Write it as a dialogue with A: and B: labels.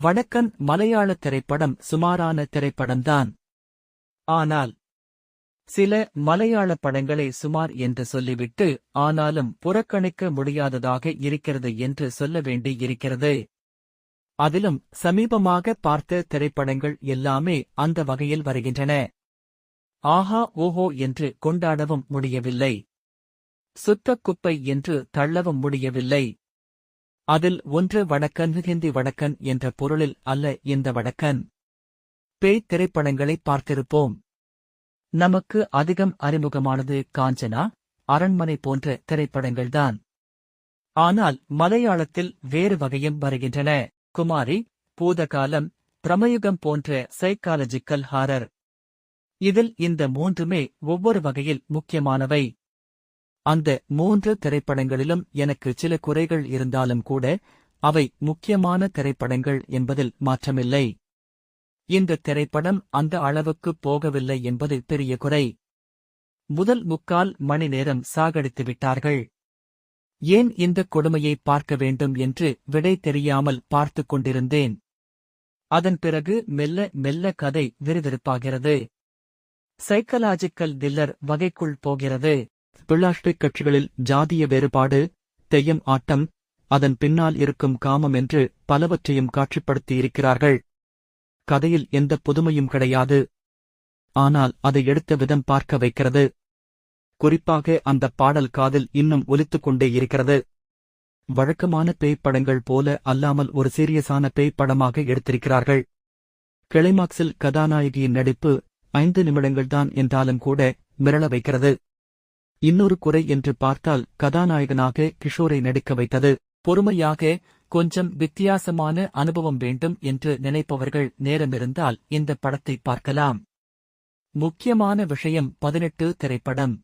A: வடக்கன் மலையாள திரைப்படம் சுமாரான திரைப்படம்தான். ஆனால் சில மலையாள படங்களை சுமார் என்று சொல்லிவிட்டு ஆனாலும் புறக்கணிக்க முடியாததாக இருக்கிறது என்று சொல்ல வேண்டி இருக்கிறது அதிலும் சமீபமாக பார்த்த திரைப்படங்கள் எல்லாமே அந்த வகையில் வருகின்றன. ஆஹா ஓஹோ என்று கொண்டாடவும் முடியவில்லை. சுத்தக் குப்பை என்று தள்ளவும் முடியவில்லை. அதில் ஒன்று வடக்கன் ஹிந்தி வடக்கன் என்ற பொருளில் அல்ல இந்த வடக்கன். பேய் திரைப்படங்களை பார்த்திருப்போம். நமக்கு அதிகம் அறிமுகமானது காஞ்சனா அரண்மனை போன்ற திரைப்படங்கள்தான். ஆனால் மலையாளத்தில் வேறு வகையும் வருகின்றன. குமாரி பூதகாலம் பிரமயுகம் போன்ற சைக்காலஜிக்கல் ஹாரர். இதில் இந்த மூன்றுமே ஒவ்வொரு வகையில் முக்கியமானவை. அந்த மூன்று திரைப்படங்களிலும் எனக்கு சில குறைகள் இருந்தாலும் கூட அவை முக்கியமான திரைப்படங்கள் என்பதில் மாற்றமில்லை. இந்த திரைப்படம் அந்த அளவுக்கு போகவில்லை என்பது பெரிய குறை. முதல் முக்கால் மணி நேரம் சாகடித்து விட்டார்கள். ஏன் இந்த கொடுமையை பார்க்க வேண்டும் என்று விடை தெரியாமல் பார்த்துக் கொண்டிருந்தேன். அதன் பிறகு மெல்ல மெல்ல கதை விறுவிறுப்பாகிறது. சைக்கலாஜிக்கல் தில்லர் வகைக்குள் போகிறது. பிளாஸ்டிக் கட்சிகளில் ஜாதிய வேறுபாடு தெய்யம் ஆட்டம் அதன் பின்னால் இருக்கும் காமம் என்று பலவற்றையும் காட்சிப்படுத்தியிருக்கிறார்கள். கதையில் எந்த புதுமையும் கிடையாது. ஆனால் அதை எடுத்த விதம் பார்க்க வைக்கிறது. குறிப்பாக அந்த பாடல் காதில் இன்னும் ஒலித்துக் கொண்டே இருக்கிறது. வழக்கமான பேய் படங்கள் போல அல்லாமல் ஒரு சீரியஸான பேய் படமாக எடுத்திருக்கிறார்கள். கிளைமாக்ஸில் கதாநாயகியின் நடிப்பு ஐந்து நிமிடங்கள்தான் என்றாலும் கூட மிரள வைக்கிறது. இன்னொரு குறை என்று பார்த்தால் கதாநாயகனாக கிஷோரை நடிக்க வைத்தது. பொறுமையாக கொஞ்சம் வித்தியாசமான அனுபவம் வேண்டும் என்று நினைப்பவர்கள் நேரமிருந்தால் இந்த படத்தை பார்க்கலாம். முக்கியமான விஷயம் பதினெட்டு திரைப்படம்.